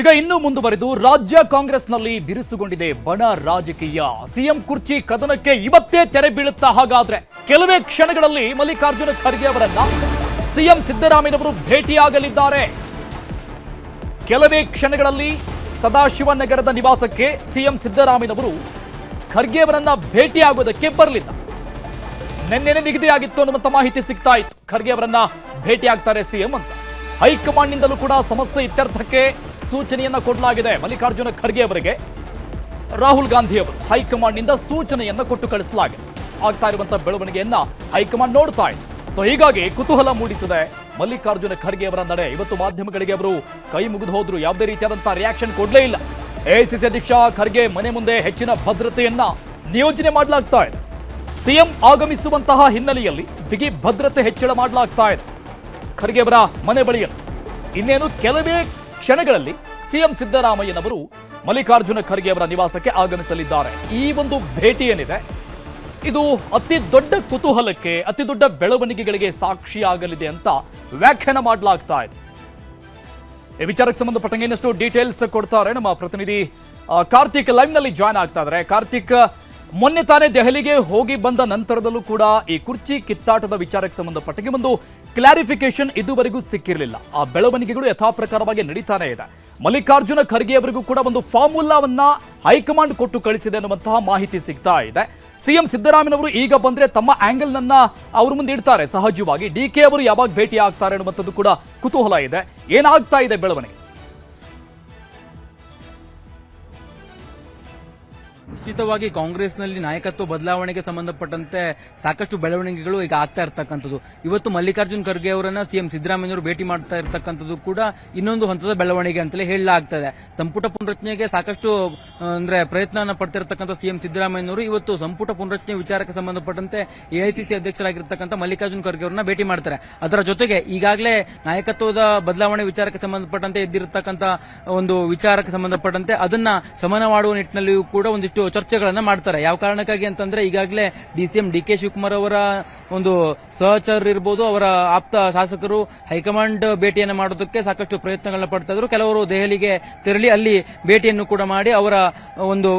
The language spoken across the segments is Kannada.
ಈಗ ಇನ್ನೂ ಮುಂದುವರೆದು ರಾಜ್ಯ ಕಾಂಗ್ರೆಸ್ನಲ್ಲಿ ಬಿರುಸುಗೊಂಡಿದೆ ಬಣ ರಾಜಕೀಯ. ಸಿಎಂ ಕುರ್ಚಿ ಕದನಕ್ಕೆ ಇವತ್ತೇ ತೆರೆ ಬೀಳುತ್ತಾ ಹಾಗಾದ್ರೆ ಕೆಲವೇ ಕ್ಷಣಗಳಲ್ಲಿ ಮಲ್ಲಿಕಾರ್ಜುನ ಖರ್ಗೆ ಅವರನ್ನ ಸಿಎಂ ಸಿದ್ದರಾಮಯ್ಯನವರು ಭೇಟಿಯಾಗಲಿದ್ದಾರೆ. ಕೆಲವೇ ಕ್ಷಣಗಳಲ್ಲಿ ಸದಾಶಿವನಗರದ ನಿವಾಸಕ್ಕೆ ಸಿಎಂ ಸಿದ್ದರಾಮಯ್ಯನವರು ಖರ್ಗೆ ಅವರನ್ನ ಭೇಟಿಯಾಗುವುದಕ್ಕೆ ಬರಲಿಲ್ಲ. ನಿನ್ನೆನೆ ನಿಗದಿಯಾಗಿತ್ತು ಅನ್ನುವಂತ ಮಾಹಿತಿ ಸಿಗ್ತಾ ಇತ್ತು. ಖರ್ಗೆ ಅವರನ್ನ ಭೇಟಿಯಾಗ್ತಾರೆ ಸಿಎಂ ಅಂತ. ಹೈಕಮಾಂಡ್ನಿಂದಲೂ ಕೂಡ ಸಮಸ್ಯೆ ಇತ್ಯರ್ಥಕ್ಕೆ ಸೂಚನೆಯನ್ನ ಕೊಡಲಾಗಿದೆ. ಮಲ್ಲಿಕಾರ್ಜುನ ಖರ್ಗೆ ಅವರಿಗೆ, ರಾಹುಲ್ ಗಾಂಧಿ ಅವರು ಹೈಕಮಾಂಡ್ನಿಂದ ಸೂಚನೆಯನ್ನ ಕೊಟ್ಟು ಕಳಿಸಲಾಗಿದೆ. ಆಗ್ತಾ ಇರುವಂತಹ ಬೆಳವಣಿಗೆಯನ್ನ ಹೈಕಮಾಂಡ್ ನೋಡ್ತಾ ಇದೆ. ಸೊ ಹೀಗಾಗಿ ಕುತೂಹಲ ಮೂಡಿಸಿದೆ ಮಲ್ಲಿಕಾರ್ಜುನ ಖರ್ಗೆ ಅವರ ನಡೆ. ಇವತ್ತು ಮಾಧ್ಯಮಗಳಿಗೆ ಅವರು ಕೈ ಮುಗಿದು ಹೋದ್ರು. ಯಾವುದೇ ರೀತಿಯಾದಂತಹ ರಿಯಾಕ್ಷನ್ ಕೊಡ್ಲೇ ಇಲ್ಲ. ಎಐಸಿಸಿ ಅಧ್ಯಕ್ಷ ಖರ್ಗೆ ಮನೆ ಮುಂದೆ ಹೆಚ್ಚಿನ ಭದ್ರತೆಯನ್ನ ನಿಯೋಜನೆ ಮಾಡಲಾಗ್ತಾ ಇದೆ. ಸಿಎಂ ಆಗಮಿಸುವಂತಹ ಹಿನ್ನೆಲೆಯಲ್ಲಿ ಬಿಗಿ ಭದ್ರತೆ ಹೆಚ್ಚಳ ಮಾಡಲಾಗ್ತಾ ಇದೆ. ಖರ್ಗೆ ಅವರ ಮನೆ ಬಳಿಯಲ್ಲಿ ಇನ್ನೇನು ಕೆಲವೇ ಕ್ಷಣಗಳಲ್ಲಿ ಸಿಎಂ ಸಿದ್ದರಾಮಯ್ಯನವರು ಮಲ್ಲಿಕಾರ್ಜುನ ಖರ್ಗೆ ಅವರ ನಿವಾಸಕ್ಕೆ ಆಗಮಿಸಲಿದ್ದಾರೆ. ಈ ಒಂದು ಭೇಟಿ ಏನಿದೆ? ಇದು ಅತಿ ದೊಡ್ಡ ಕುತೂಹಲಕ್ಕೆ, ಅತಿ ದೊಡ್ಡ ಬೆಳವಣಿಗೆಗಳಿಗೆ ಸಾಕ್ಷಿಯಾಗಲಿದೆ ಅಂತ ವ್ಯಾಖ್ಯಾನ ಮಾಡಲಾಗ್ತಾ ಇದೆ. ಈ ವಿಚಾರಕ್ಕೆ ಸಂಬಂಧಪಟ್ಟಂಗೆ ಇನ್ನಷ್ಟು ಡೀಟೇಲ್ಸ್ ಕೊಡ್ತಾರೆ ನಮ್ಮ ಪ್ರತಿನಿಧಿ ಕಾರ್ತಿಕ್ ಲೈವ್ನಲ್ಲಿ ಜಾಯ್ನ್ ಆಗ್ತಾ ಇದ್ದಾರೆ. ಕಾರ್ತಿಕ್ ಮೊನ್ನೆ ತಾನೇ ದೆಹಲಿಗೆ ಹೋಗಿ ಬಂದ ನಂತರದಲ್ಲೂ ಕೂಡ ಈ ಕುರ್ಚಿ ಕಿತ್ತಾಟದ ವಿಚಾರಕ್ಕೆ ಸಂಬಂಧಪಟ್ಟಿಗೆ ಒಂದು ಕ್ಲಾರಿಫಿಕೇಶನ್ ಇದುವರೆಗೂ ಸಿಕ್ಕಿರಲಿಲ್ಲ. ಆ ಬೆಳವಣಿಗೆಗಳು ಯಥಾಪ್ರಕಾರವಾಗಿ ನಡೀತಾನೆ ಇದೆ. ಮಲ್ಲಿಕಾರ್ಜುನ ಖರ್ಗೆ ಅವರಿಗೂ ಕೂಡ ಒಂದು ಫಾರ್ಮುಲಾವನ್ನ ಹೈಕಮಾಂಡ್ ಕೊಟ್ಟು ಕಳಿಸಿದೆ ಅನ್ನುವಂತಹ ಮಾಹಿತಿ ಸಿಗ್ತಾ ಇದೆ. ಸಿಎಂ ಸಿದ್ದರಾಮಯ್ಯನವರು ಈಗ ಬಂದ್ರೆ ತಮ್ಮ ಆಂಗಲ್ ನನ್ನ ಅವ್ರ ಮುಂದೆ ಇಡ್ತಾರೆ. ಸಹಜವಾಗಿ ಡಿ ಕೆ ಅವರು ಯಾವಾಗ ಭೇಟಿ ಆಗ್ತಾರೆ ಅನ್ನುವಂಥದ್ದು ಕೂಡ ಕುತೂಹಲ ಇದೆ. ಏನಾಗ್ತಾ ಇದೆ ಬೆಳವಣಿಗೆ? ನಿಶ್ಚಿತವಾಗಿ ಕಾಂಗ್ರೆಸ್ನಲ್ಲಿ ನಾಯಕತ್ವ ಬದಲಾವಣೆಗೆ ಸಂಬಂಧಪಟ್ಟಂತೆ ಸಾಕಷ್ಟು ಬೆಳವಣಿಗೆಗಳು ಈಗ ಆಗ್ತಾ ಇರ್ತಕ್ಕಂಥದ್ದು. ಇವತ್ತು ಮಲ್ಲಿಕಾರ್ಜುನ್ ಖರ್ಗೆ ಅವರನ್ನ ಸಿಎಂ ಸಿದ್ದರಾಮಯ್ಯವರು ಭೇಟಿ ಮಾಡ್ತಾ ಇರ್ತಕ್ಕಂಥದ್ದು ಕೂಡ ಇನ್ನೊಂದು ಹಂತದ ಬೆಳವಣಿಗೆ ಅಂತಲೇ ಹೇಳಲಾಗ್ತದೆ. ಸಂಪುಟ ಪುನರಚನೆಗೆ ಸಾಕಷ್ಟು, ಅಂದ್ರೆ ಪ್ರಯತ್ನ ಪಡ್ತಿರ್ತಕ್ಕಂಥ ಸಿಎಂ ಸಿದ್ದರಾಮಯ್ಯನವರು ಇವತ್ತು ಸಂಪುಟ ಪುನರಚನೆ ವಿಚಾರಕ್ಕೆ ಸಂಬಂಧಪಟ್ಟಂತೆ ಎಐಸಿಸಿ ಅಧ್ಯಕ್ಷರಾಗಿರ್ತಕ್ಕಂಥ ಮಲ್ಲಿಕಾರ್ಜುನ್ ಖರ್ಗೆ ಅವರನ್ನ ಭೇಟಿ ಮಾಡ್ತಾರೆ. ಅದರ ಜೊತೆಗೆ ಈಗಾಗಲೇ ನಾಯಕತ್ವದ ಬದಲಾವಣೆ ವಿಚಾರಕ್ಕೆ ಸಂಬಂಧಪಟ್ಟಂತೆ ಎದ್ದಿರತಕ್ಕಂಥ ಒಂದು ವಿಚಾರಕ್ಕೆ ಸಂಬಂಧಪಟ್ಟಂತೆ ಅದನ್ನ ಶಮನ ಮಾಡುವ ನಿಟ್ಟಿನಲ್ಲಿಯೂ ಕೂಡ ಒಂದಿಷ್ಟು ಚರ್ಚೆಗಳನ್ನ ಮಾಡ್ತಾರೆ. ಯಾವ ಕಾರಣಕ್ಕಾಗಿ ಅಂತಂದ್ರೆ ಈಗಾಗಲೇ D C M D K Shivakumar ಅವರ ಒಂದು ಸಹಚರರು ಇರ್ಬೋದು, ಅವರ ಆಪ್ತ ಶಾಸಕರು ಹೈಕಮಾಂಡ್ ಭೇಟಿಯನ್ನು ಮಾಡೋದಕ್ಕೆ ಸಾಕಷ್ಟು ಪ್ರಯತ್ನಗಳನ್ನ ಪಡ್ತಾ ಇದ್ರು. ಕೆಲವರು ದೆಹಲಿಗೆ ತೆರಳಿ ಅಲ್ಲಿ ಭೇಟಿಯನ್ನು ಕೂಡ ಮಾಡಿ ಅವರ ಒಂದು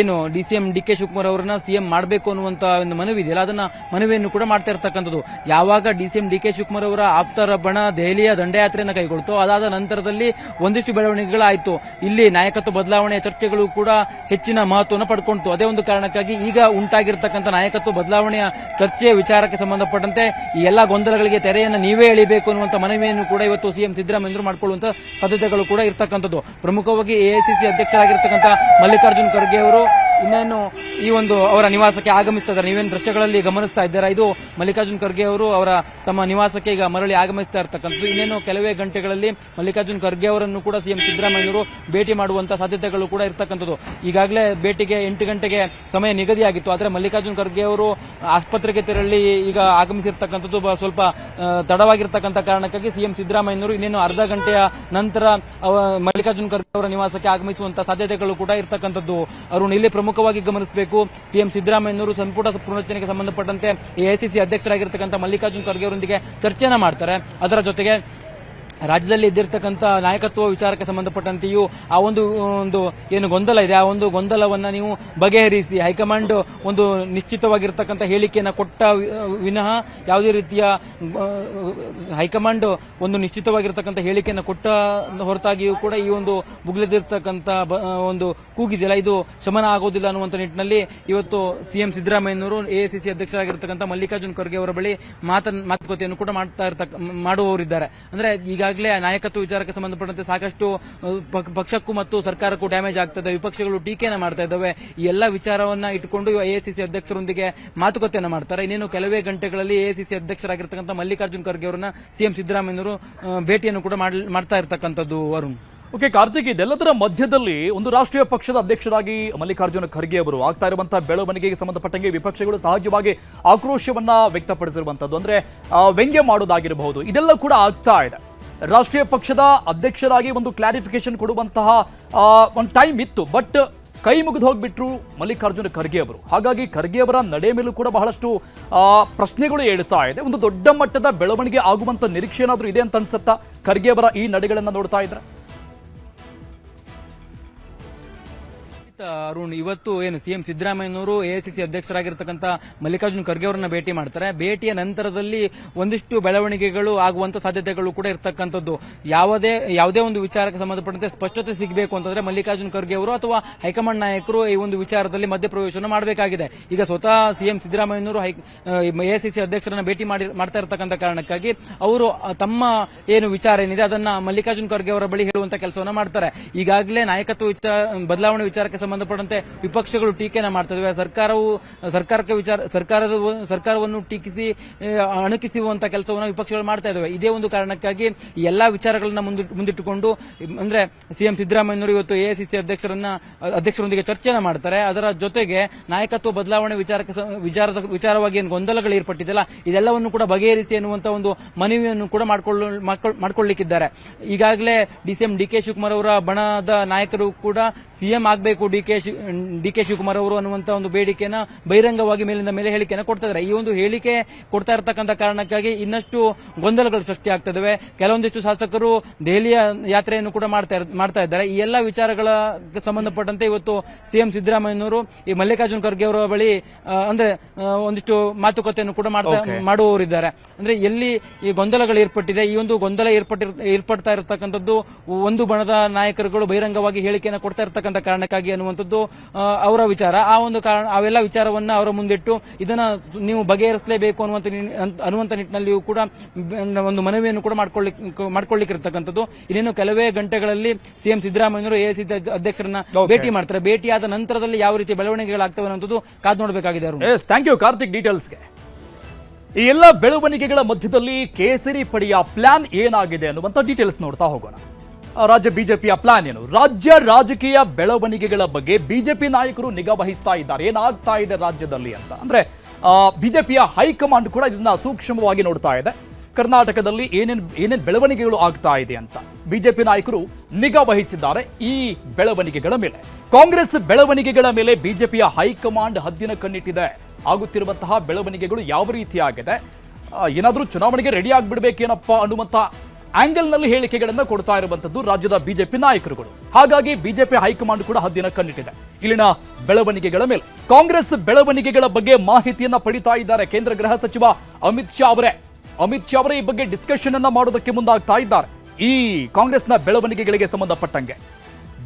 ಏನು D C M D K Shivakumar ಅವರನ್ನ ಸಿಎಂ ಮಾಡಬೇಕು ಅನ್ನುವಂತ ಒಂದು ಮನವಿ ಇದೆಯಲ್ಲ ಅದನ್ನ ಮನವಿಯನ್ನು ಕೂಡ ಮಾಡ್ತಾ ಇರ್ತಕ್ಕಂಥದ್ದು. ಯಾವಾಗ D C M D K Shivakumar ಅವರ ಆಪ್ತರ ಬಣ ದೆಹಲಿಯ ದಂಡಯಾತ್ರೆಯನ್ನು ಕೈಗೊಳ್ತು, ಅದಾದ ನಂತರದಲ್ಲಿ ಒಂದಿಷ್ಟು ಬೆಳವಣಿಗೆಗಳಾಯಿತು. ಇಲ್ಲಿ ನಾಯಕತ್ವ ಬದಲಾವಣೆಯ ಚರ್ಚೆಗಳು ಕೂಡ ಹೆಚ್ಚಿನ ಮಹತ್ವವನ್ನು ಪಡ್ಕೊಂತು ಅದೇ ಒಂದು ಕಾರಣಕ್ಕಾಗಿ ಈಗ ಉಂಟಾಗಿರ್ತಕ್ಕಂಥ ನಾಯಕತ್ವ ಬದಲಾವಣೆಯ ಚರ್ಚೆಯ ವಿಚಾರಕ್ಕೆ ಸಂಬಂಧಪಟ್ಟಂತೆ ಈ ಎಲ್ಲ ಗೊಂದಲಗಳಿಗೆ ತೆರೆಯನ್ನು ನೀವೇ ಎಳಿಬೇಕು ಅನ್ನುವಂಥ ಮನವಿಯನ್ನು ಕೂಡ ಇವತ್ತು ಸಿಎಂ ಸಿದ್ದರಾಮಯ್ಯರು ಮಾಡಿಕೊಳ್ಳುವಂತಹ ಸಾಧ್ಯತೆಗಳು ಕೂಡ ಇರ್ತಕ್ಕಂಥದ್ದು. ಪ್ರಮುಖವಾಗಿ ಎಐಸಿಸಿ ಅಧ್ಯಕ್ಷರಾಗಿರ್ತಕ್ಕಂಥ ಮಲ್ಲಿಕಾರ್ಜುನ್ ಖರ್ಗೆ ಅವರು ಇನ್ನೇನು ಈ ಒಂದು ಅವರ ನಿವಾಸಕ್ಕೆ ಆಗಮಿಸ್ತಾ ನೀವೇನು ದೃಶ್ಯಗಳಲ್ಲಿ ಗಮನಿಸ್ತಾ ಇದ್ದೀರಾ? ಇದು ಮಲ್ಲಿಕಾರ್ಜುನ್ ಖರ್ಗೆ ಅವರು ಅವರ ತಮ್ಮ ನಿವಾಸಕ್ಕೆ ಈಗ ಮರಳಿ ಆಗಮಿಸ್ತಾ ಇರ್ತಕ್ಕಂಥದ್ದು. ಇನ್ನೇನು ಕೆಲವೇ ಗಂಟೆಗಳಲ್ಲಿ ಮಲ್ಲಿಕಾರ್ಜುನ್ ಖರ್ಗೆ ಅವರನ್ನು ಕೂಡ ಸಿಎಂ ಸಿದ್ದರಾಮಯ್ಯವರು ಭೇಟಿ ಮಾಡುವಂತಹ ಸಾಧ್ಯತೆಗಳು ಕೂಡ ಇರ್ತಕ್ಕಂಥದ್ದು. ಈಗಾಗಲೇ ಭೇಟಿಗೆ ಎಂಟು ಗಂಟೆಗೆ ಸಮಯ ನಿಗದಿಯಾಗಿತ್ತು. ಆದರೆ ಮಲ್ಲಿಕಾರ್ಜುನ್ ಖರ್ಗೆ ಅವರು ಆಸ್ಪತ್ರೆಗೆ ತೆರಳಿ ಈಗ ಆಗಮಿಸಿರ್ತಕ್ಕಂಥದ್ದು ಸ್ವಲ್ಪ ತಡವಾಗಿರ್ತಕ್ಕಂಥ ಕಾರಣಕ್ಕಾಗಿ ಸಿಎಂ ಸಿದ್ದರಾಮಯ್ಯವರು ಇನ್ನೇನು ಅರ್ಧ ಗಂಟೆಯ ನಂತರ ಮಲ್ಲಿಕಾರ್ಜುನ್ ಖರ್ಗೆ ಅವರ ನಿವಾಸಕ್ಕೆ ಆಗಮಿಸುವಂತಹ ಸಾಧ್ಯತೆಗಳು ಕೂಡ ಇರ್ತಕ್ಕಂಥದ್ದು. ಅರುಣ್, ಇಲ್ಲಿ ಪ್ರಮುಖವಾಗಿ ಗಮನಿಸಬೇಕು. ಸಿಎಂ ಸಿದ್ದರಾಮಯ್ಯನವರು ಸಂಪುಟ ಪುನರಚನೆಗೆ ಸಂಬಂಧಪಟ್ಟಂತೆ ಎಐಸಿಸಿ ಅಧ್ಯಕ್ಷರಾಗಿರ್ತಕ್ಕಂಥ ಮಲ್ಲಿಕಾರ್ಜುನ್ ಖರ್ಗೆ ಅವರೊಂದಿಗೆ ಚರ್ಚೆಯನ್ನು ಮಾಡ್ತಾರೆ. ಅದರ ಜೊತೆಗೆ ರಾಜ್ಯದಲ್ಲಿ ಇದ್ದಿರ್ತಕ್ಕಂಥ ನಾಯಕತ್ವ ವಿಚಾರಕ್ಕೆ ಸಂಬಂಧಪಟ್ಟಂತೆಯೂ ಆ ಒಂದು ಒಂದು ಏನು ಗೊಂದಲ ಇದೆ. ಆ ಒಂದು ಗೊಂದಲವನ್ನು ನೀವು ಬಗೆಹರಿಸಿ, ಹೈಕಮಾಂಡ್ ಒಂದು ನಿಶ್ಚಿತವಾಗಿರ್ತಕ್ಕಂಥ ಹೇಳಿಕೆಯನ್ನು ಕೊಟ್ಟ ವಿನಃ ಯಾವುದೇ ರೀತಿಯ ಹೈಕಮಾಂಡ್ ಒಂದು ನಿಶ್ಚಿತವಾಗಿರ್ತಕ್ಕಂಥ ಹೇಳಿಕೆಯನ್ನು ಕೊಟ್ಟ ಹೊರತಾಗಿಯೂ ಕೂಡ ಈ ಒಂದು ಬುಗ್ಲೆದಿರ್ತಕ್ಕಂಥ ಒಂದು ಕೂಗಿದೆಯಲ್ಲ, ಇದು ಶಮನ ಆಗೋದಿಲ್ಲ ಅನ್ನುವಂಥ ನಿಟ್ಟಿನಲ್ಲಿ ಇವತ್ತು ಸಿಎಂ ಸಿದ್ದರಾಮಯ್ಯನವರು ಸಿ ಅಧ್ಯಕ್ಷರಾಗಿರ್ತಕ್ಕಂಥ ಮಲ್ಲಿಕಾರ್ಜುನ್ ಖರ್ಗೆ ಅವರ ಬಳಿ ಮಾತನ್, ಮಾತುಕತೆಯನ್ನು ಕೂಡ ಮಾಡ್ತಾ ಇರ್ತಕ್ಕ ಮಾಡುವವರಿದ್ದಾರೆ. ಅಂದ್ರೆ ಈಗಾಗಲೇ ನಾಯಕತ್ವ ವಿಚಾರಕ್ಕೆ ಸಂಬಂಧಪಟ್ಟಂತೆ ಸಾಕಷ್ಟು ಪಕ್ಷಕ್ಕೂ ಮತ್ತು ಸರ್ಕಾರಕ್ಕೂ ಡ್ಯಾಮೇಜ್ ಆಗ್ತದೆ. ವಿಪಕ್ಷಗಳು ಟೀಕೆಯನ್ನು ಮಾಡ್ತಾ ಇದ್ದಾವೆ. ಈ ಎಲ್ಲ ವಿಚಾರವನ್ನ ಇಟ್ಟುಕೊಂಡು ಎಐಸಿಸಿ ಅಧ್ಯಕ್ಷರೊಂದಿಗೆ ಮಾತುಕತೆಯನ್ನು ಮಾಡ್ತಾರೆ. ಇನ್ನೇನು ಕೆಲವೇ ಗಂಟೆಗಳಲ್ಲಿ ಎಐಸಿಸಿ ಅಧ್ಯಕ್ಷರಾಗಿರ್ತಕ್ಕಂಥ ಮಲ್ಲಿಕಾರ್ಜುನ್ ಖರ್ಗೆ ಅವರನ್ನ ಸಿಎಂ ಸಿದ್ದರಾಮಯ್ಯನವರು ಭೇಟಿಯನ್ನು ಕೂಡ ಮಾಡ್- ಮಾಡ್ತಾ ಇರ್ತಕ್ಕಂಥದ್ದು ಅರುಣ್. ಓಕೆ, ಕಾರ್ತಿಕ್, ಇದೆಲ್ಲದರ ಮಧ್ಯದಲ್ಲಿ ಒಂದು ರಾಷ್ಟ್ರೀಯ ಪಕ್ಷದ ಅಧ್ಯಕ್ಷರಾಗಿ ಮಲ್ಲಿಕಾರ್ಜುನ ಖರ್ಗೆ ಅವರು ಆಗ್ತಾ ಇರುವಂತಹ ಬೆಳವಣಿಗೆಗೆ ಸಂಬಂಧಪಟ್ಟಂಗೆ ವಿಪಕ್ಷಗಳು ಸಹಜವಾಗಿ ಆಕ್ರೋಶವನ್ನ ವ್ಯಕ್ತಪಡಿಸಿರುವಂತದ್ದು. ಅಂದ್ರೆ ವ್ಯಂಗ್ಯ ಮಾಡೋದಾಗಿರಬಹುದು. ಇದೆಲ್ಲ ಕೂಡ ಆಗ್ತಾ ಇದೆ. ರಾಷ್ಟ್ರೀಯ ಪಕ್ಷದ ಅಧ್ಯಕ್ಷರಾಗಿ ಒಂದು ಕ್ಲಾರಿಫಿಕೇಶನ್ ಕೊಡುವಂತಹ ಒಂದು ಟೈಮ್ ಇತ್ತು. ಬಟ್ ಕೈ ಮುಗಿದು ಹೋಗ್ಬಿಟ್ರು ಮಲ್ಲಿಕಾರ್ಜುನ ಖರ್ಗೆ ಅವರು. ಹಾಗಾಗಿ ಖರ್ಗೆ ಅವರ ನಡೆ ಮೇಲೂ ಕೂಡ ಬಹಳಷ್ಟು ಪ್ರಶ್ನೆಗಳು ಹೇಳ್ತಾ ಇದೆ. ಒಂದು ದೊಡ್ಡ ಮಟ್ಟದ ಬೆಳವಣಿಗೆ ಆಗುವಂತ ನಿರೀಕ್ಷೆ ಏನಾದರೂ ಇದೆ ಅಂತ ಅನ್ಸುತ್ತಾ ಖರ್ಗೆ ಅವರ ಈ ನಡೆಗಳನ್ನು ನೋಡ್ತಾ ಇದ್ರೆ? ಅರುಣ್, ಇವತ್ತು ಏನು ಸಿಎಂ ಸಿದ್ದರಾಮಯ್ಯನವರು ಎಐಸಿಸಿ ಅಧ್ಯಕ್ಷರಾಗಿರ್ತಕ್ಕಂಥ ಮಲ್ಲಿಕಾರ್ಜುನ್ ಖರ್ಗೆ ಅವರನ್ನ ಭೇಟಿ ಮಾಡ್ತಾರೆ. ಭೇಟಿಯ ನಂತರದಲ್ಲಿ ಒಂದಿಷ್ಟು ಬೆಳವಣಿಗೆಗಳು ಆಗುವಂತ ಸಾಧ್ಯತೆಗಳು ಕೂಡ ಇರತಕ್ಕಂಥದ್ದು. ಯಾವುದೇ ಯಾವುದೇ ಒಂದು ವಿಚಾರಕ್ಕೆ ಸಂಬಂಧಪಟ್ಟಂತೆ ಸ್ಪಷ್ಟತೆ ಸಿಗಬೇಕು ಅಂತಂದ್ರೆ ಮಲ್ಲಿಕಾರ್ಜುನ್ ಖರ್ಗೆ ಅವರು ಅಥವಾ ಹೈಕಮಾಂಡ್ ನಾಯಕರು ಈ ಒಂದು ವಿಚಾರದಲ್ಲಿ ಮಧ್ಯಪ್ರವೇಶವನ್ನು ಮಾಡಬೇಕಾಗಿದೆ. ಈಗ ಸ್ವತಃ ಸಿಎಂ ಸಿದ್ದರಾಮಯ್ಯನವರು ಎಐಸಿಸಿ ಅಧ್ಯಕ್ಷರನ್ನ ಭೇಟಿ ಮಾಡಿ, ಮಾಡ್ತಾ ಇರತಕ್ಕಂಥ ಕಾರಣಕ್ಕಾಗಿ ಅವರು ತಮ್ಮ ಏನು ವಿಚಾರ ಏನಿದೆ ಅದನ್ನ ಮಲ್ಲಿಕಾರ್ಜುನ್ ಖರ್ಗೆ ಅವರ ಬಳಿ ಹೇಳುವಂತ ಕೆಲಸವನ್ನ ಮಾಡ್ತಾರೆ. ಈಗಾಗಲೇ ನಾಯಕತ್ವ ವಿಚಾರ, ಬದಲಾವಣೆ ವಿಚಾರಕ್ಕೆ ಸಂಬಂಧಪಟ್ಟಂತೆ ವಿಪಕ್ಷಗಳು ಟೀಕೆಯನ್ನು ಮಾಡ್ತಾ ಇದಾವೆ. ಸರ್ಕಾರವು, ಸರ್ಕಾರಕ್ಕೆ ವಿಚಾರ, ಸರ್ಕಾರದ, ಸರ್ಕಾರವನ್ನು ಟೀಕಿಸಿ ಅಣಕಿಸುವಂತಹ ಅಣಕಿಸುವಂತ ಕೆಲಸವನ್ನು ವಿಪಕ್ಷಗಳು ಮಾಡ್ತಾ ಇದಾವೆ. ಇದೇ ಒಂದು ಕಾರಣಕ್ಕಾಗಿ ಎಲ್ಲಾ ವಿಚಾರಗಳನ್ನ ಮುಂದಿಟ್- ಮುಂದಿಟ್ಟುಕೊಂಡು, ಅಂದ್ರೆ ಸಿಎಂ ಸಿದ್ದರಾಮಯ್ಯನವರು ಇವತ್ತು ಎಐಸಿಸಿ ಅಧ್ಯಕ್ಷರನ್ನ, ಅಧ್ಯಕ್ಷರೊಂದಿಗೆ ಚರ್ಚೆಯನ್ನು ಮಾಡ್ತಾರೆ. ಅದರ ಜೊತೆಗೆ ನಾಯಕತ್ವ ಬದಲಾವಣೆ ವಿಚಾರಕ್ಕೆ ವಿಚಾರದ, ವಿಚಾರವಾಗಿ ಏನು ಗೊಂದಲಗಳು ಏರ್ಪಟ್ಟಿದೆಯಲ್ಲ, ಇದೆಲ್ಲವನ್ನು ಕೂಡ ಬಗೆಹರಿಸಿ ಎನ್ನುವಂತ ಒಂದು ಮನವಿಯನ್ನು ಕೂಡ ಮಾಡಿಕೊಳ್ಳ ಮಾಡ್ಕೊಳ್ಳಿಕ್ಕಿದ್ದಾರೆ. ಈಗಾಗಲೇ ಡಿಸಿಎಂ ಡಿ ಕೆ ಶಿವಕುಮಾರ್ ಅವರ ಬಣದ ನಾಯಕರು ಕೂಡ ಸಿಎಂ ಆಗಬೇಕು D K D K Shivakumar ಅವರು ಅನ್ನುವಂತ ಒಂದು ಬೇಡಿಕೆನ ಬಹಿರಂಗವಾಗಿ ಮೇಲಿಂದ ಮೇಲೆ ಹೇಳಿಕೆಯನ್ನು ಕೊಡ್ತಾ ಇದ್ದಾರೆ ಈ ಒಂದು ಹೇಳಿಕೆ ಕೊಡ್ತಾ ಇರತಕ್ಕಂತ ಕಾರಣಕ್ಕಾಗಿ ಇನ್ನಷ್ಟು ಗೊಂದಲಗಳು ಸೃಷ್ಟಿ ಆಗ್ತದವೆ ಕೆಲವೊಂದಿಷ್ಟು ಶಾಸಕರು ದೆಹಲಿಯ ಯಾತ್ರೆಯನ್ನು ಕೂಡ ಮಾಡ್ತಾ ಮಾಡ್ತಾ ಇದ್ದಾರೆ. ಈ ಎಲ್ಲ ವಿಚಾರಗಳ ಸಂಬಂಧಪಟ್ಟಂತೆ ಇವತ್ತು ಸಿಎಂ ಸಿದ್ದರಾಮಯ್ಯನವರು ಈ ಮಲ್ಲಿಕಾರ್ಜುನ್ ಖರ್ಗೆ ಅವರ ಬಳಿ ಅಂದ್ರೆ ಒಂದಿಷ್ಟು ಮಾತುಕತೆಯನ್ನು ಕೂಡ ಮಾಡ್ತಾ ಮಾಡುವವರಿದ್ದಾರೆ. ಅಂದ್ರೆ ಎಲ್ಲಿ ಈ ಗೊಂದಲಗಳು ಏರ್ಪಟ್ಟಿದೆ ಈ ಒಂದು ಗೊಂದಲ ಏರ್ಪಟ್ಟಿ ಏರ್ಪಡ್ತಾ ಇರತಕ್ಕಂಥದ್ದು ಒಂದು ಬಣದ ನಾಯಕರುಗಳು ಬಹಿರಂಗವಾಗಿ ಹೇಳಿಕೆಯನ್ನು ಕೊಡ್ತಾ ಇರತಕ್ಕಂಥ ಕಾರಣಕ್ಕಾಗಿ ಅನ್ನುವಂಥದ್ದು ಅವರ ವಿಚಾರ. ಆ ಒಂದು ಕಾರಣ ಅವೆಲ್ಲ ವಿಚಾರವನ್ನ ಅವರ ಮುಂದಿಟ್ಟು ಇದನ್ನ ನೀವು ಬಗೆಹರಿಸಲೇಬೇಕು ಅನ್ನುವಂಥ ಅನ್ನುವಂಥ ನಿಟ್ಟಿನಲ್ಲಿಯೂ ಕೂಡ ಒಂದು ಮನವಿಯನ್ನು ಕೂಡ ಮಾಡ್ಕೊಳ್ಳಿ ಮಾಡ್ಕೊಳ್ಳಿಕ್ಕೆ ಇರತಕ್ಕಂಥದ್ದು ಇನ್ನೇನು ಕೆಲವೇ ಗಂಟೆಗಳಲ್ಲಿ ಸಿಎಂ ಎ ಸಿ ಅಧ್ಯಕ್ಷರನ್ನ. ಭೇಟಿ ಮಾಡ್ತಾರೆ. ಭೇಟಿಯಾದ ನಂತರದಲ್ಲಿ ಯಾವ ರೀತಿ ಬೆಳವಣಿಗೆಗಳಾಗ್ತವೆ ಅನ್ನೋದು ಕಾದು ನೋಡಬೇಕಾಗಿದೆ ಅವರು ಥ್ಯಾಂಕ್ ಯು ಕಾರ್ತಿಕ್ ಡೀಟೇಲ್ಸ್ಗೆ ಈ ಎಲ್ಲ ಬೆಳವಣಿಗೆಗಳ ಮಧ್ಯದಲ್ಲಿ ಕೇಸರಿ ಪಡೆಯ ಪ್ಲಾನ್ ಏನಾಗಿದೆ ಅನ್ನುವಂಥ ಡೀಟೇಲ್ಸ್ ನೋಡ್ತಾ ಹೋಗೋಣ. ರಾಜ್ಯ ಬಿಜೆಪಿಯ ಪ್ಲಾನ್ ಏನು? ರಾಜ್ಯ ರಾಜಕೀಯ ಬೆಳವಣಿಗೆಗಳ ಬಗ್ಗೆ ಬಿಜೆಪಿ ನಾಯಕರು ನಿಗಾ ವಹಿಸ್ತಾ ಇದ್ದಾರೆ. ಏನಾಗ್ತಾ ಇದೆ ರಾಜ್ಯದಲ್ಲಿ ಅಂತ ಅಂದ್ರೆ ಬಿಜೆಪಿಯ ಹೈಕಮಾಂಡ್ ಕೂಡ ಇದನ್ನ ಸೂಕ್ಷ್ಮವಾಗಿ ನೋಡ್ತಾ ಇದೆ. ಕರ್ನಾಟಕದಲ್ಲಿ ಏನೇನು ಏನೇನು ಬೆಳವಣಿಗೆಗಳು ಆಗ್ತಾ ಇದೆ ಅಂತ ಬಿಜೆಪಿ ನಾಯಕರು ನಿಗಾ ವಹಿಸಿದ್ದಾರೆ ಈ ಬೆಳವಣಿಗೆಗಳ ಮೇಲೆ. ಕಾಂಗ್ರೆಸ್ ಬೆಳವಣಿಗೆಗಳ ಮೇಲೆ ಬಿಜೆಪಿಯ ಹೈಕಮಾಂಡ್ ಹದ್ದಿನ ಕಣ್ಣಿಟ್ಟಿದೆ. ಆಗುತ್ತಿರುವಂತಹ ಬೆಳವಣಿಗೆಗಳು ಯಾವ ರೀತಿಯಾಗಿದೆ? ಏನಾದರೂ ಚುನಾವಣೆಗೆ ರೆಡಿ ಆಗಿಬಿಡ್ಬೇಕೇನಪ್ಪ ಅನ್ನುವಂತ ಆಂಗಲ್ ಹೇಳಿಕೆಗಳನ್ನು ಕೊಡ್ತಾ ಇರುವಂತದ್ದು ರಾಜ್ಯದ ಬಿಜೆಪಿ ನಾಯಕರುಗಳು. ಹಾಗಾಗಿ ಬಿಜೆಪಿ ಹೈಕಮಾಂಡ್ ಕೂಡ ಹದ್ದಿನ ಕಣ್ಣಿಟ್ಟಿದೆ. ಇಲ್ಲಿನ ಬೆಳವಣಿಗೆಗಳ ಮೇಲೆ ಕಾಂಗ್ರೆಸ್ ಬೆಳವಣಿಗೆಗಳ ಬಗ್ಗೆ ಮಾಹಿತಿಯನ್ನ ಪಡಿತಾ ಇದ್ದಾರೆ ಕೇಂದ್ರ ಗೃಹ ಸಚಿವ ಅಮಿತ್ ಶಾ ಅವರೇ. ಅಮಿತ್ ಶಾ ಅವರೇ ಈ ಬಗ್ಗೆ ಡಿಸ್ಕಷನ್ ಅನ್ನ ಮಾಡೋದಕ್ಕೆ ಮುಂದಾಗ್ತಾ ಇದ್ದಾರೆ. ಈ ಕಾಂಗ್ರೆಸ್ನ ಬೆಳವಣಿಗೆಗಳಿಗೆ ಸಂಬಂಧಪಟ್ಟಂಗೆ.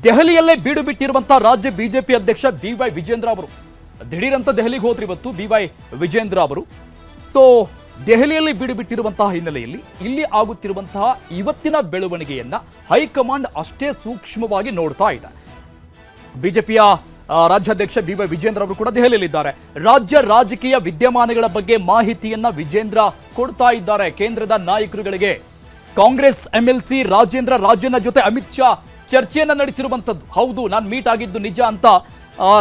ದೆಹಲಿಯಲ್ಲೇ ಬೀಡು ಬಿಟ್ಟಿರುವಂತಹ ರಾಜ್ಯ ಬಿಜೆಪಿ ಅಧ್ಯಕ್ಷ ಬಿ ವೈ ವಿಜೇಂದ್ರ ಅವರು. ದಿಢೀರಂತ ದೆಹಲಿಗೆ ಹೋದ್ರಿ ಇವತ್ತು ಬಿ ವೈ ವಿಜೇಂದ್ರ ಅವರು. ಸೊ ದೆಹಲಿಯಲ್ಲಿ ಬಿಡುಬಿಟ್ಟಿರುವಂತಹ ಹಿನ್ನೆಲೆಯಲ್ಲಿ ಇಲ್ಲಿ ಆಗುತ್ತಿರುವಂತಹ ಇವತ್ತಿನ ಬೆಳವಣಿಗೆಯನ್ನ ಹೈಕಮಾಂಡ್ ಅಷ್ಟೇ ಸೂಕ್ಷ್ಮವಾಗಿ ನೋಡ್ತಾ ಇದೆ. ಬಿಜೆಪಿಯ ರಾಜ್ಯಾಧ್ಯಕ್ಷ ಬಿ ವೈ ವಿಜೇಂದ್ರ ಅವರು ಕೂಡ ದೆಹಲಿಯಲ್ಲಿದ್ದಾರೆ. ರಾಜ್ಯ ರಾಜಕೀಯ ವಿದ್ಯಮಾನಗಳ ಬಗ್ಗೆ ಮಾಹಿತಿಯನ್ನ ವಿಜೇಂದ್ರ ಕೊಡ್ತಾ ಇದ್ದಾರೆ ಕೇಂದ್ರದ ನಾಯಕರುಗಳಿಗೆ. ಕಾಂಗ್ರೆಸ್ ಎಂಎಲ್ಸಿ ರಾಜೇಂದ್ರ ರಾಜ್ಯನ ಜೊತೆ ಅಮಿತ್ ಶಾ ಚರ್ಚೆಯನ್ನ ನಡೆಸಿರುವಂತದ್ದು ಹೌದು, ನಾನು ಮೀಟ್ ಆಗಿದ್ದು ನಿಜ ಅಂತ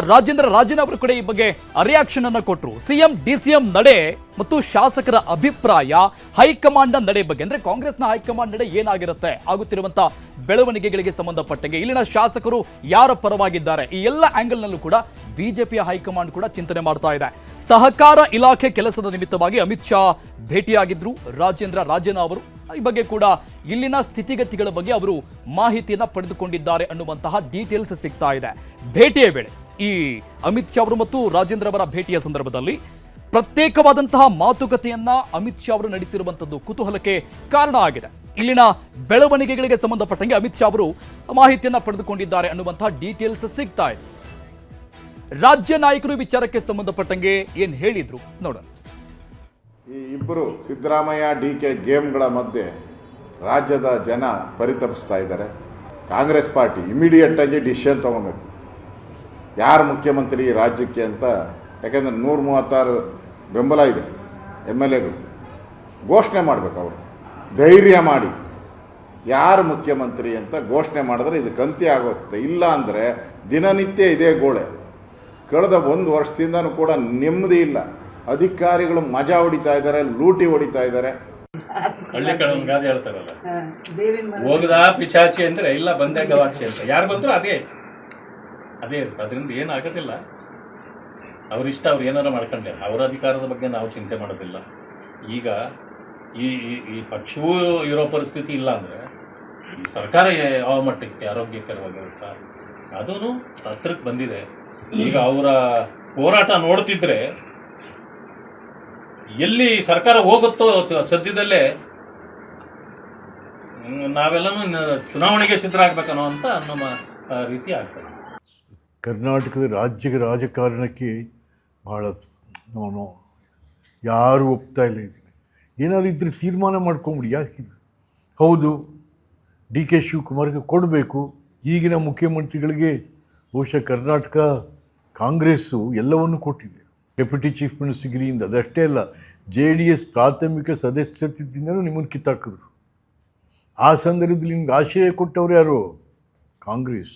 ರಾಜೇಂದ್ರ ರಾಜನ್ ಅವರು ಕೂಡ ಈ ಬಗ್ಗೆ ರಿಯಾಕ್ಷನ್ ಅನ್ನು ಕೊಟ್ಟರು ಸಿಎಂ ಡಿಸಿಎಂ ನಡೆ ಮತ್ತು ಶಾಸಕರ ಅಭಿಪ್ರಾಯ ಹೈಕಮಾಂಡ್ ನಡೆ ಬಗ್ಗೆ. ಅಂದ್ರೆ ಕಾಂಗ್ರೆಸ್ನ ಹೈಕಮಾಂಡ್ ನಡೆ ಏನಾಗಿರುತ್ತೆ ಆಗುತ್ತಿರುವಂತಹ ಬೆಳವಣಿಗೆಗಳಿಗೆ ಸಂಬಂಧಪಟ್ಟಂಗೆ. ಇಲ್ಲಿನ ಶಾಸಕರು ಯಾರ ಪರವಾಗಿದ್ದಾರೆ? ಈ ಎಲ್ಲ ಆಂಗಲ್ನಲ್ಲೂ ಕೂಡ ಬಿಜೆಪಿಯ ಹೈಕಮಾಂಡ್ ಕೂಡ ಚಿಂತನೆ ಮಾಡ್ತಾ ಇದೆ. ಸಹಕಾರ ಇಲಾಖೆ ಕೆಲಸದ ನಿಮಿತ್ತವಾಗಿ ಅಮಿತ್ ಶಾ ಭೇಟಿಯಾಗಿದ್ರು. ರಾಜೇಂದ್ರ ರಾಜೇನ ಅವರು ಈ ಬಗ್ಗೆ ಕೂಡ ಇಲ್ಲಿನ ಸ್ಥಿತಿಗತಿಗಳ ಬಗ್ಗೆ ಅವರು ಮಾಹಿತಿಯನ್ನು ಪಡೆದುಕೊಂಡಿದ್ದಾರೆ ಅನ್ನುವಂತಹ ಡೀಟೇಲ್ಸ್ ಸಿಗ್ತಾ ಇದೆ. ಭೇಟಿಯ ವೇಳೆ ಈ ಅಮಿತ್ ಶಾ ಅವರು ಮತ್ತು ರಾಜೇಂದ್ರ ಅವರ ಭೇಟಿಯ ಸಂದರ್ಭದಲ್ಲಿ ಪ್ರತ್ಯೇಕವಾದಂತಹ ಮಾತುಕತೆಯನ್ನ ಅಮಿತ್ ಶಾ ಅವರು ನಡೆಸಿರುವಂತದ್ದು ಕುತೂಹಲಕ್ಕೆ ಕಾರಣ ಆಗಿದೆ. ಇಲ್ಲಿನ ಬೆಳವಣಿಗೆಗಳಿಗೆ ಸಂಬಂಧಪಟ್ಟಂಗೆ ಅಮಿತ್ ಶಾ ಅವರು ಮಾಹಿತಿಯನ್ನ ಪಡೆದುಕೊಂಡಿದ್ದಾರೆ ಅನ್ನುವಂತಹ ಡೀಟೇಲ್ಸ್ ಸಿಗ್ತಾ ಇದೆ. ರಾಜ್ಯ ನಾಯಕರು ವಿಚಾರಕ್ಕೆ ಸಂಬಂಧಪಟ್ಟಂಗೆ ಏನ್ ಹೇಳಿದ್ರು? ನೋಡೋಣ. ಈ ಇಬ್ಬರು ಸಿದ್ದರಾಮಯ್ಯ, ಡಿ ಕೆ ಗೇಮ್ಗಳ ಮಧ್ಯೆ ರಾಜ್ಯದ ಜನ ಪರಿತಪಿಸ್ತಾ ಇದ್ದಾರೆ. ಕಾಂಗ್ರೆಸ್ ಪಾರ್ಟಿ ಇಮಿಡಿಯೇಟ್ ಆಗಿ ಡಿಸಿಷನ್ ತಗೊಬೇಕು. ಯಾರು ಮುಖ್ಯಮಂತ್ರಿ ರಾಜ್ಯಕ್ಕೆ ಅಂತ? ಯಾಕೆಂದ್ರೆ ನೂರ ಮೂವತ್ತಾರು ಬೆಂಬಲ ಇದೆ ಎಂ ಎಲ್ ಎಗಳು. ಘೋಷಣೆ ಮಾಡಬೇಕು ಅವರು. ಧೈರ್ಯ ಮಾಡಿ. ಯಾರು ಮುಖ್ಯಮಂತ್ರಿ ಅಂತ ಘೋಷಣೆ ಮಾಡಿದ್ರೆ ಇದು ಕಂತಿ ಆಗೋಗ್ತದೆ. ಇಲ್ಲ ಅಂದರೆ ದಿನನಿತ್ಯ ಇದೇ ಗೋಳೆ. ಕಳೆದ ಒಂದು ವರ್ಷದಿಂದನೂ ಕೂಡ ನೆಮ್ಮದಿ ಇಲ್ಲ. ಅಧಿಕಾರಿಗಳು ಮಜಾ ಹೊಡಿತಾ ಇದ್ದಾರೆ ಲೂಟಿ ಹೊಡಿತಾ ಇದ್ದಾರೆ. ಹಳ್ಳಿ ಕಡೆ ಗಾದೆ ಹೇಳ್ತಾರಲ್ಲ. ಹೋಗದ ಪಿಚಾಚಿ ಅಂದ್ರೆ ಇಲ್ಲ ಬಂದೆ ಗವಾಕ್ಷಿ ಅಂತ. ಯಾರು ಬಂದ್ರು ಅದೇ. ಅದೇ ಇರುತ್ತೆ. ಅದರಿಂದ ಏನಾಗೋದಿಲ್ಲ ಆಗೋದಿಲ್ಲ. ಅವರಿಷ್ಟ ಅವ್ರು ಏನಾರ ಮಾಡ್ಕೊಂಡೆ ಅವರ ಅಧಿಕಾರದ ಬಗ್ಗೆ ನಾವು ಚಿಂತೆ ಮಾಡೋದಿಲ್ಲ. ಈಗ ಈ ಈ- ಈ ಪಕ್ಷವೂ ಇರೋ ಪರಿಸ್ಥಿತಿ ಇಲ್ಲ ಅಂದ್ರೆ ಈ ಸರ್ಕಾರ ಯಾವ ಮಟ್ಟಕ್ಕೆ ಆರೋಗ್ಯಕರವಾಗಿರುತ್ತಾ? ಅದೂ ಹತ್ರಕ್ಕೆ ಬಂದಿದೆ. ಈಗ ಅವರ ಹೋರಾಟ ನೋಡ್ತಿದ್ರೆ ಎಲ್ಲಿ ಸರ್ಕಾರ ಹೋಗುತ್ತೋ ಸದ್ಯದಲ್ಲೇ ನಾವೆಲ್ಲಾನು ಚುನಾವಣೆಗೆ ಸಿದ್ಧರಾಗಬೇಕನ್ನೋ ಅಂತ ನಮ್ಮ ರೀತಿ ಆಗ್ತದೆ. ಕರ್ನಾಟಕದ ರಾಜ್ಯದ ರಾಜಕಾರಣಕ್ಕೆ ಭಾಳ ನಾನು ಯಾರು ಒಪ್ತಾ ಇಲ್ಲ ಇದ್ದೀನಿ ಏನಾದ್ರು ಇದ್ರೆ ತೀರ್ಮಾನ ಮಾಡ್ಕೊಂಬಿಡಿ, ಯಾಕೆ? ಹೌದು, ಡಿ ಕೆ ಶಿವಕುಮಾರ್ಗೆ ಕೊಡಬೇಕು. ಈಗಿನ ಮುಖ್ಯಮಂತ್ರಿಗಳಿಗೆ ಬಹುಶಃ ಕರ್ನಾಟಕ, ಕಾಂಗ್ರೆಸ್ಸು ಎಲ್ಲವನ್ನು ಕೊಟ್ಟಿದೆ. ಡೆಪ್ಯೂಟಿ ಚೀಫ್ ಮಿನಿಸ್ಟರ್ಗಿರಿಯಿಂದ ಅದಷ್ಟೇ ಅಲ್ಲ, ಜೆ ಡಿ ಎಸ್ ಪ್ರಾಥಮಿಕ ಸದಸ್ಯತ್ವದಿಂದಲೂ ನಿಮ್ಮನ್ನು ಕಿತ್ತಾಕಿದ್ರು. ಆ ಸಂದರ್ಭದಲ್ಲಿ ನಿಮ್ಗೆ ಆಶ್ರಯ ಕೊಟ್ಟವ್ರು ಯಾರು? ಕಾಂಗ್ರೆಸ್.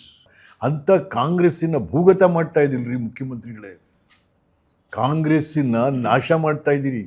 ಅಂಥ ಕಾಂಗ್ರೆಸ್ಸಿನ ಭೂಗತ ಮಾಡ್ತಾ ಇದ್ದಿಲ್ಲ ಮುಖ್ಯಮಂತ್ರಿಗಳೇ. ಕಾಂಗ್ರೆಸ್ಸಿನ ನಾಶ ಮಾಡ್ತಾ ಇದ್ದೀರಿ.